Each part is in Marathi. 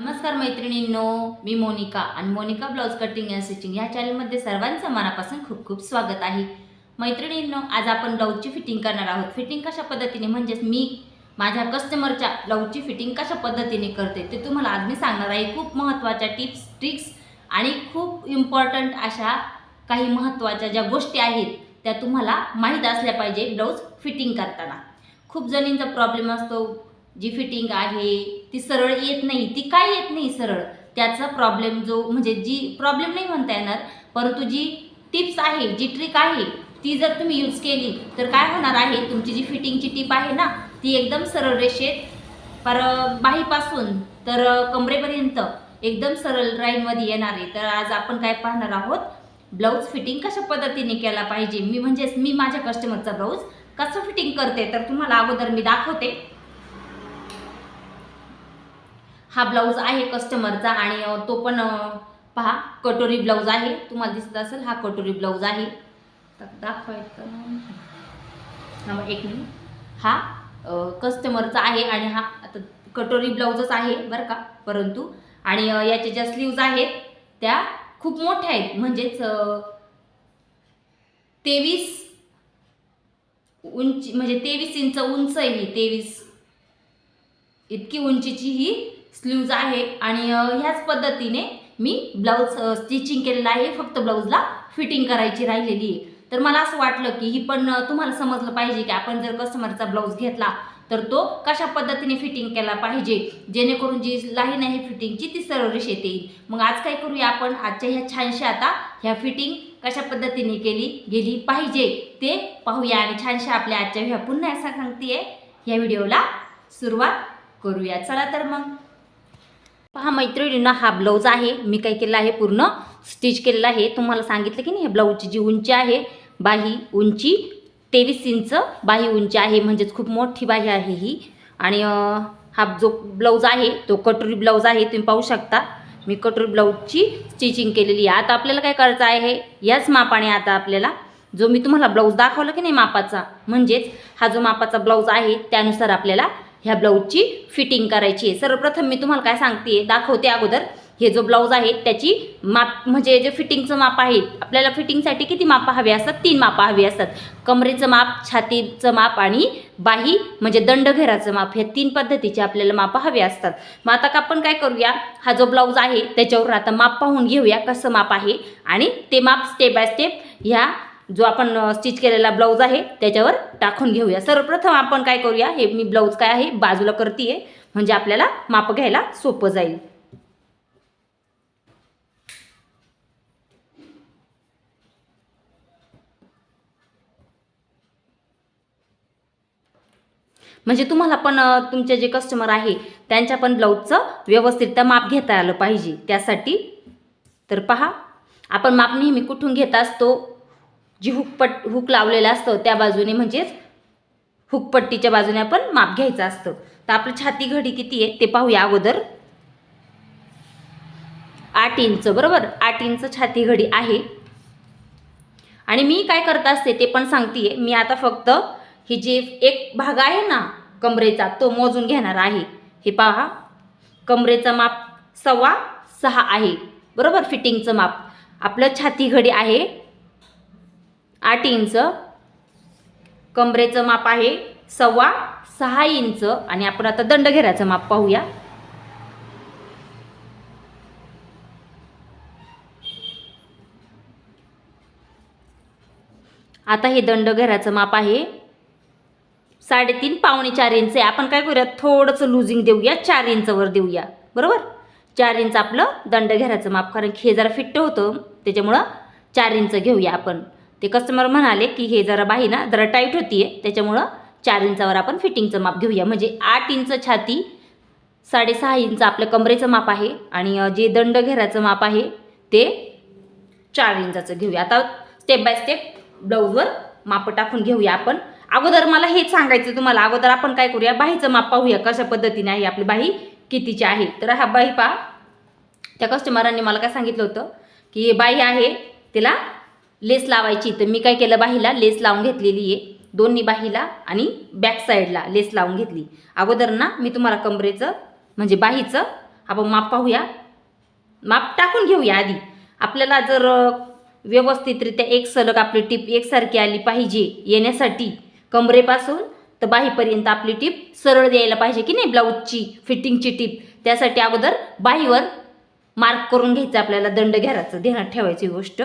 नमस्कार मैत्रिणींनो मी मोनिका आणि Monika blouse cutting and stitching ह्या चॅनलमध्ये सर्वांचं मनापासून खूप खूप स्वागत आहे. मैत्रिणींनो आज आपण ब्लाऊजची फिटिंग करणार आहोत. फिटिंग कशा पद्धतीने? म्हणजेच मी माझ्या कस्टमरच्या ब्लाऊजची फिटिंग कशा पद्धतीने करते ते तुम्हाला आज मी सांगणार आहे. खूप महत्त्वाच्या टिप्स ट्रिक्स आणि खूप इम्पॉर्टंट अशा काही महत्त्वाच्या ज्या गोष्टी आहेत त्या तुम्हाला माहीत असल्या पाहिजे ब्लाऊज फिटिंग करताना. खूप जणींचा प्रॉब्लेम असतो जी फिटिंग आहे ती सरळ येत नाही ती काय येत नाही सरळ त्याचा प्रॉब्लेम जो म्हणजे जी प्रॉब्लेम नाही म्हणता येणार परंतु जी टिप्स आहे जी ट्रिक आहे ती जर तुम्ही यूज केली तर काय होणार आहे तुमची जी फिटिंगची टिप आहे ना ती एकदम सरळ रेषेत पर बाहीपासून तर कमरेपर्यंत एकदम सरळ राईनमध्ये येणार आहे. तर आज आपण काय पाहणार आहोत? ब्लाऊज फिटिंग कशा पद्धतीने केला पाहिजे? मी म्हणजेच मी माझ्या कस्टमरचा ब्लाऊज कसं फिटिंग करते? तर तुम्हाला अगोदर मी दाखवते. हा ब्लाऊज आहे कस्टमरचा आणि तो पण पहा कटोरी ब्लाऊज आहे. तुम्हाला दिसत असेल हा कटोरी ब्लाऊज आहे. तर दाखवायचं एक मिनिट. हा कस्टमरचा आहे आणि हा आता कटोरी ब्लाऊजच आहे बरं का? परंतु आणि याचे याच्या ज्या स्लीव्ज आहेत त्या खूप मोठ्या आहेत. म्हणजेच तेवीस उंची म्हणजे तेवीस इंच उंच आहे ही. तेवीस इतकी उंचीची ही स्लीव्ज आहे आणि ह्याच पद्धतीने मी ब्लाऊज स्टिचिंग केलेलं आहे. फक्त ब्लाऊजला फिटिंग करायची राहिलेली आहे. तर मला असं वाटलं की ही पण तुम्हाला समजलं पाहिजे की आपण जर कस्टमरचा ब्लाऊज घेतला तर तो कशा पद्धतीने फिटिंग केला पाहिजे? जेणेकरून जी लाईन आहे फिटिंगची ती सरळ रेषेत येईल. मग आज काय करूया आपण? आजच्या ह्या छानशा आता ह्या फिटिंग कशा पद्धतीने केली गेली पाहिजे ते पाहूया आणि छानशा आपल्या आजच्या ह्या पुन्हा असं आहे ह्या व्हिडिओला सुरुवात करूया. चला तर मग. पहा मैत्रिणींना हा ब्लाऊज आहे. मी काय केलं आहे पूर्ण स्टिच केलेला आहे. तुम्हाला सांगितलं की नाही हे ब्लाऊजची जी उंची आहे बाही उंची तेवीस इंच बाही उंची आहे. म्हणजेच खूप मोठी बाही आहे ही. आणि हा जो ब्लाऊज आहे तो कटोरी ब्लाऊज आहे तुम्ही पाहू शकता. मी कटोरी ब्लाऊजची स्टिचिंग केलेली आहे. आता आपल्याला काय करायचं आहे याच मापाने आता आपल्याला जो मी तुम्हाला ब्लाऊज दाखवला की नाही मापाचा म्हणजेच हा जो मापाचा ब्लाऊज आहे त्यानुसार आपल्याला ह्या ब्लाऊजची फिटिंग करायची आहे. सर्वप्रथम मी तुम्हाला काय सांगते दाखवते अगोदर. हे जो ब्लाऊज आहे त्याची माप म्हणजे जे फिटिंगचं माप आहे आपल्याला फिटिंगसाठी किती मापं हवी असतात? तीन मापं हवी असतात. कमरेचं माप छातीचं माप आणि बाही म्हणजे दंडघेराचं माप ह्या तीन पद्धतीचे आपल्याला मापं हवे असतात. मग आता का आपण काय करूया? हा जो ब्लाऊज आहे त्याच्यावर आता माप पाहून घेऊया कसं माप आहे. आणि ते माप स्टेप बाय स्टेप ह्या जो आपण स्टिच केलेला ब्लाऊज आहे त्याच्यावर टाकून घेऊया. सर्वप्रथम आपण काय करूया हे मी ब्लाऊज काय आहे बाजूला करते म्हणजे आपल्याला माप घ्यायला सोपं जाईल. म्हणजे तुम्हाला पण तुमचे जे कस्टमर आहे त्यांच्या पण ब्लाऊजचं व्यवस्थित माप घेता आलं पाहिजे. त्यासाठी तर पहा आपण माप नेहमी कुठून घेत असतो? जी हुकपट हुक लावलेलं असतं त्या बाजूने म्हणजेच हुकपट्टीच्या बाजूने आपण माप घ्यायचं असतं. तर आपलं छाती घडी किती आहे ते पाहूया अगोदर. आठ इंच बरोबर? आठ इंच छाती घडी आहे. आणि मी काय करत असते ते पण सांगते मी आता फक्त ही जे एक भाग आहे ना कमरेचा तो मोजून घेणार आहे. हे पहा. कमरेचं माप सव्वा सहा आहे. बरोबर? फिटिंगचं माप. आपलं छाती घडी आहे. आठ इंच. कमरेचं माप आहे सव्वा सहा इंच. आणि आपण आता दंड घेराचं माप पाहूया. आता हे दंड दंडघेराचं माप आहे साडेतीन पावणे चार इंच आहे. आपण काय करूया थोडंसं लुझिंग देऊया चार इंचवर देऊया. बरोबर? चार इंच आपलं दंड घेराचं माप. कारण की हे जरा फिट्ट होतं. त्याच्यामुळं चार इंच घेऊया आपण. ते कस्टमर म्हणाले की हे जरा बाही ना जरा टाईट होती आहे त्याच्यामुळं चार इंचावर आपण फिटिंगचं माप घेऊया. म्हणजे आठ इंच छाती साडेसहा इंच आपलं कमरेचं माप आहे आणि जे दंड घेराचं माप आहे ते चार इंचाचं घेऊया. आता स्टेप बाय स्टेप ब्लाऊजवर माप टाकून घेऊया आपण. अगोदर मला हेच सांगायचं तुम्हाला. अगोदर आपण काय करूया? बाहीचं माप पाहूया कशा पद्धतीने आहे आपली बाही कितीची आहे. तर हा बाही पहा त्या कस्टमरांनी मला काय सांगितलं होतं की बाही आहे तिला लेस लावायची. तर मी काय केलं बाहीला? लेस लावून घेतलेली आहे. दोन्ही बाहीला आणि बॅक साईडला लेस लावून घेतली. अगोदर ना मी तुम्हाला कमरेचं म्हणजे बाहीचं आपण माप पाहूया. माप टाकून घेऊया आधी. आपल्याला जर व्यवस्थितरित्या एक सलग आपली टीप एकसारखी आली पाहिजे येण्यासाठी कमरेपासून तर बाहीपर्यंत आपली टीप सरळ द्यायला पाहिजे की नाही? ब्लाऊजची फिटिंगची टीप. त्यासाठी अगोदर बाहीवर मार्क करून घ्यायचं आपल्याला दंड घेराचं ध्यानात ठेवायची गोष्ट.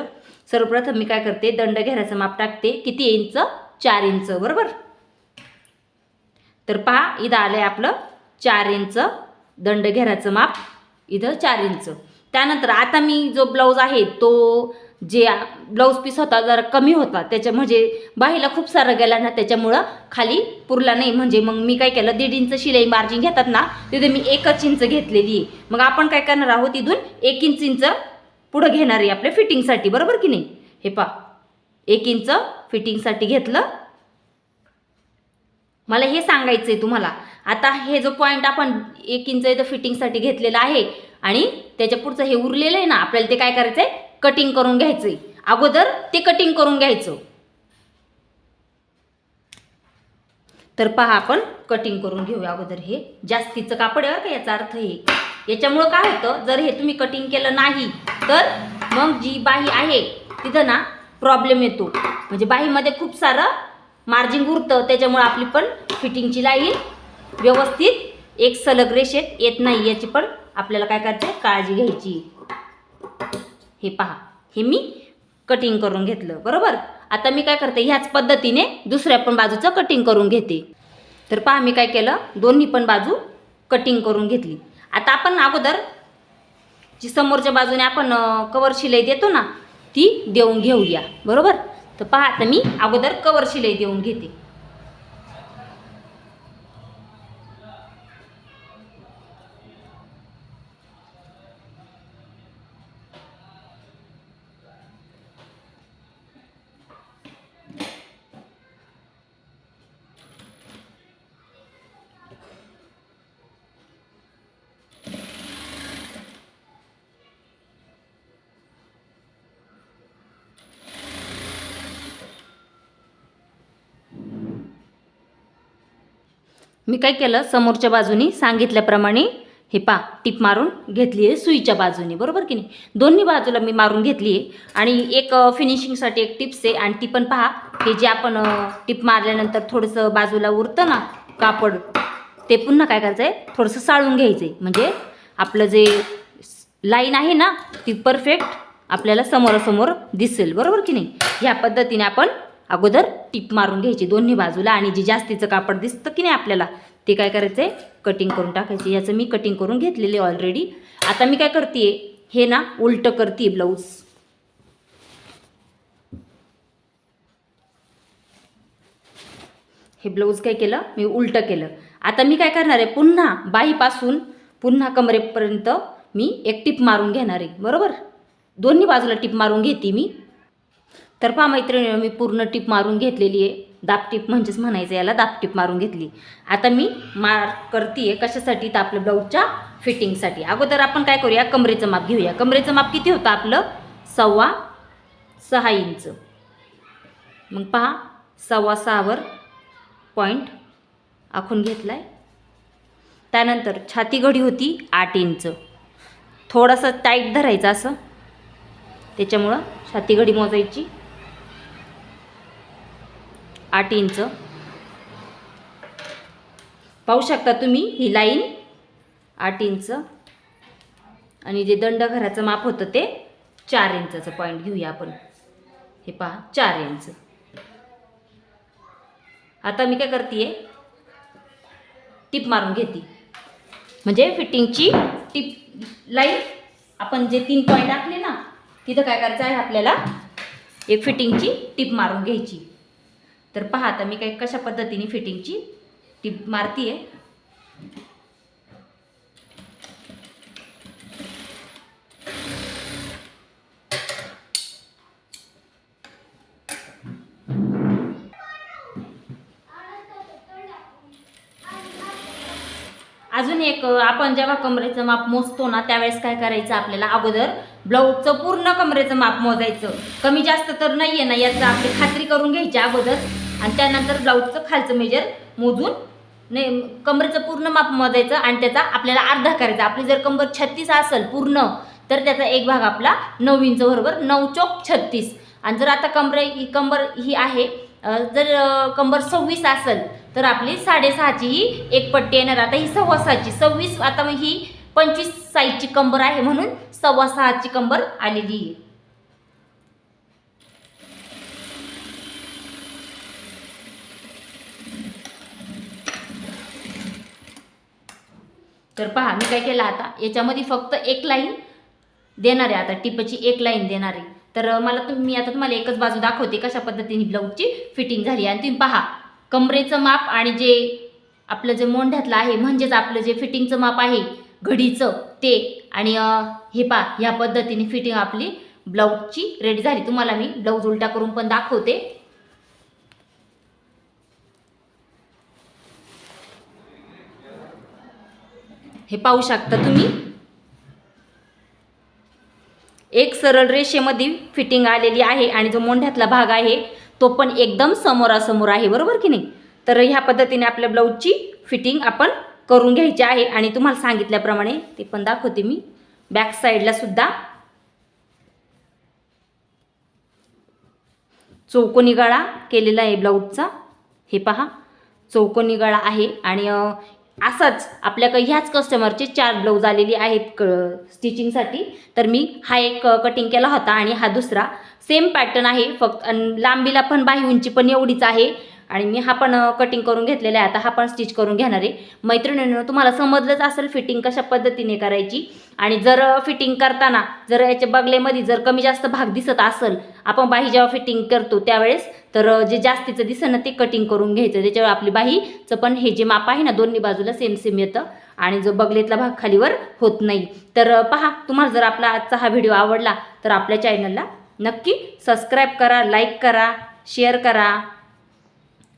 सर्वप्रथम मी काय करते दंड घेराचं माप टाकते. किती इंच? चार इंच बरोबर? तर पहा इथं आलं आहे आपलं चार इंच. दंड घेराचं माप इथं चार इंच. त्यानंतर आता मी जो ब्लाऊज आहे तो जे ब्लाऊज पीस होता जरा कमी होता. त्याच्या म्हणजे बाहीला खूप सारं गेला ना त्याच्यामुळं खाली पुरला नाही. म्हणजे मग मी काय केलं दीड इंच शिलाई मार्जिन घेतात ना तिथे मी एकच इंच घेतलेली मग आपण काय करणार आहोत इथून? एक इंच इंच पुढं घेणार आहे आपल्या फिटिंगसाठी बरोबर की नाही? हे पा एक इंच फिटिंगसाठी घेतलं. मला हे सांगायचं आहे तुम्हाला. आता हे जो पॉईंट आपण एक इंच इथं फिटिंगसाठी घेतलेला आहे आणि त्याच्या पुढचं हे उरलेलं आहे ना आपल्याला ते काय करायचं आहे कटिंग करून घ्यायचं आहे अगोदर ते कटिंग करून घ्यायचं. तर पहा आपण कटिंग करून घेऊया अगोदर हे. जास्तीचं कापड आहे का याचा अर्थ हे. याच्यामुळं काय होतं? जर हे तुम्ही कटिंग केलं नाही तर मग जी बाही आहे तिथं ना प्रॉब्लेम येतो. म्हणजे बाहीमध्ये खूप सारं मार्जिन उरतं त्याच्यामुळं आपली पण फिटिंगची लाईन व्यवस्थित एक सलग रेषेत येत नाही याची पण आपल्याला काय करायचं आहे काळजी घ्यायची. हे पहा हे मी कटिंग करून घेतलं बरोबर? आता मी काय करते ह्याच पद्धतीने दुसऱ्या पण बाजूचं कटिंग करून घेते. तर पहा मी काय केलं दोन्ही पण बाजू कटिंग करून घेतली. आता आपण अगोदर जी समोरच्या बाजूने आपण कवर शिलाई देतो ना ती देऊन घेऊया. बरोबर? तर पहा आता मी अगोदर कवर शिलाई देऊन घेते. मी काय केलं? समोरच्या बाजूनी सांगितल्याप्रमाणे हे पा टीप मारून घेतली आहे सुईच्या बाजूने बरोबर की नाही? दोन्ही बाजूला मी मारून घेतली आहे आणि एक फिनिशिंगसाठी एक टिप्स आहे. आणि ती पण पहा हे जे आपण टिप मारल्यानंतर थोडंसं बाजूला उरतं ना कापड ते पुन्हा काय करायचं आहे थोडंसं साळून घ्यायचं आहे म्हणजे आपलं जे लाईन आहे ना ती परफेक्ट आपल्याला समोरासमोर दिसेल. बरोबर की नाही? ह्या पद्धतीने आपण अगोदर टीप मारून घ्यायची दोन्ही बाजूला आणि जे जास्तीचं कापड दिसतं की नाही आपल्याला ते काय करायचं आहे कटिंग करून टाकायचे. याचं मी कटिंग करून घेतलेले ऑलरेडी आता मी काय करते हे ना उलटं करते ब्लाऊज हे ब्लाऊज काय केलं? मी उलटं केलं. आता मी काय करणार आहे? पुन्हा बाहीपासून पुन्हा कमरेपर्यंत मी एक टिप मारून घेणार आहे. बरोबर? दोन्ही बाजूला टिप मारून घेते मी. तर पहा मैत्रिणी मी पूर्ण टिप मारून घेतलेली आहे. दापटीप म्हणजेच म्हणायचं याला दापटीप मारून घेतली. आता मी मार करते कशासाठी? तर आपल्या ब्लाऊजच्या फिटिंगसाठी. अगोदर आपण काय करूया? कमरेचं माप घेऊया. कमरेचं माप किती होतं आपलं? सव्वा सहा इंच. मग पहा सव्वा सहावर पॉईंट आखून घेतला आहे त्यानंतर छाती घडी होती आठ इंच. थोडंसं टाईट धरायचं असं. त्याच्यामुळं छाती घडी मोजायची. आठ इंच. पाहू शकता तुम्ही ही लाईन आठ इंच. आणि जे दंड घराचं माप होतं ते चार इंचाचं पॉईंट घेऊया आपण. हे पहा चार इंच. आता मी काय करते टिप मारून घेते. म्हणजे फिटिंगची टिप लाईन आपण जे तीन पॉईंट टाकले ना तिथं काय करायचं आहे आपल्याला? एक फिटिंगची टिप मारून घ्यायची. तर पहा आता मी काही कशा पद्धतीने फिटिंगची टीप मारती आहे अजून एक आपण जेव्हा कमरेचं माप मोजतो ना त्यावेळेस काय करायचं आपल्याला? अगोदर ब्लाऊजचं पूर्ण कमरेचं माप मोजायचं. कमी जास्त तर नाही आहे ना याचं आपली खात्री करून घ्यायची अगोदर. आणि त्यानंतर ब्लाऊजचं खालचं मेजर मोजून नाही कमरेचं पूर्ण माप मोजायचं आणि त्याचा आपल्याला अर्धा करायचा. आपली जर कंबर छत्तीस असेल पूर्ण तर त्याचा एक भाग आपला नऊ इंच बरोबर नऊ चौक छत्तीस. आणि जर आता कमरे ही कंबर ही आहे जर कंबर सव्वीस असेल तर आपली साडेसहाची ही एक पट्टी येणार. आता ही सव्वा सहाची सव्वीस आता मग ही पंचवीस साईजची कंबर आहे म्हणून सव्वा सहाची कंबर आलेली आहे. तर पहा मी काय केलं आता? याच्यामध्ये फक्त एक लाईन देणार आहे आता टिपची एक लाईन देणार आहे. तर मला तुम्ही मी आता तुम्हाला एकच बाजू दाखवते कशा पद्धतीने ब्लाऊजची फिटिंग झाली आणि तुम्ही पहा कमरेचं माप आणि जे आपलं जे मोंढ्यातलं आहे म्हणजेच आपलं जे फिटिंगचं माप आहे घडीचं ते आणि हे पहा ह्या पद्धतीने फिटिंग आपली ब्लाऊजची रेडी झाली. तुम्हाला मी ब्लाऊज उलटा करून पण दाखवते. हे पाहू शकता तुम्ही. एक सरळ रेषेमध्ये फिटिंग आलेली आहे आणि जो मोंढ्यातला भाग आहे तो पण एकदम समोरासमोर आहे बरोबर की नाही? तर ह्या पद्धतीने आपल्या ब्लाऊजची फिटिंग आपण करून घ्यायची आहे आणि तुम्हाला सांगितल्याप्रमाणे ते पण दाखवते मी. बॅक साईडला सुद्धा. चौकोनी गळा केलेला आहे ब्लाऊजचा. हे पहा चौकोनी गळा आहे आणि असंच आपल्याकडे ह्याच कस्टमरचे चार ब्लाऊज आलेली आहेत क स्टिचिंगसाठी तर मी हा एक कटिंग केला होता आणि हा दुसरा. सेम पॅटर्न आहे फक्त लांबीला पण बाही उंची पण एवढीच आहे. आणि मी हा पण कटिंग करून घेतलेला आहे. आता हा पण स्टिच करून घेणार आहे. मैत्रिणींनो तुम्हाला समजलंच असेल फिटिंग कशा पद्धतीने करायची. आणि जर फिटिंग करताना जर याच्या बगलेमध्ये जर कमी जास्त भाग दिसत असेल आपण बाही जेव्हा फिटिंग करतो त्यावेळेस तर जे जास्तीचं दिसतं ना ते कटिंग करून घ्यायचं. त्याच्यावर आपली बाहीचं पण हे जे माप आहे ना दोन्ही बाजूला सेम सेम येतं. आणि जो बगलेतला भाग खालीवर होत नाही. तर पहा तुम्हाला जर आपला आजचा हा व्हिडिओ आवडला तर आपल्या चॅनलला नक्की सबस्क्राईब करा लाईक करा शेअर करा.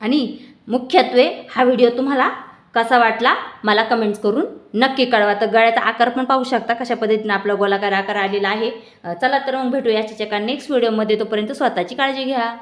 आणि मुख्यत्वे हा व्हिडिओ तुम्हाला कसा वाटला मला कमेंट्स करून नक्की कळवा. तर गळ्याचा आकार पण पाहू शकता कशा पद्धतीनं आपला गोलाकार आकार आलेला आहे. चला तर मग भेटूया याच्या नेक्स्ट व्हिडिओमध्ये तोपर्यंत स्वतःची काळजी घ्या.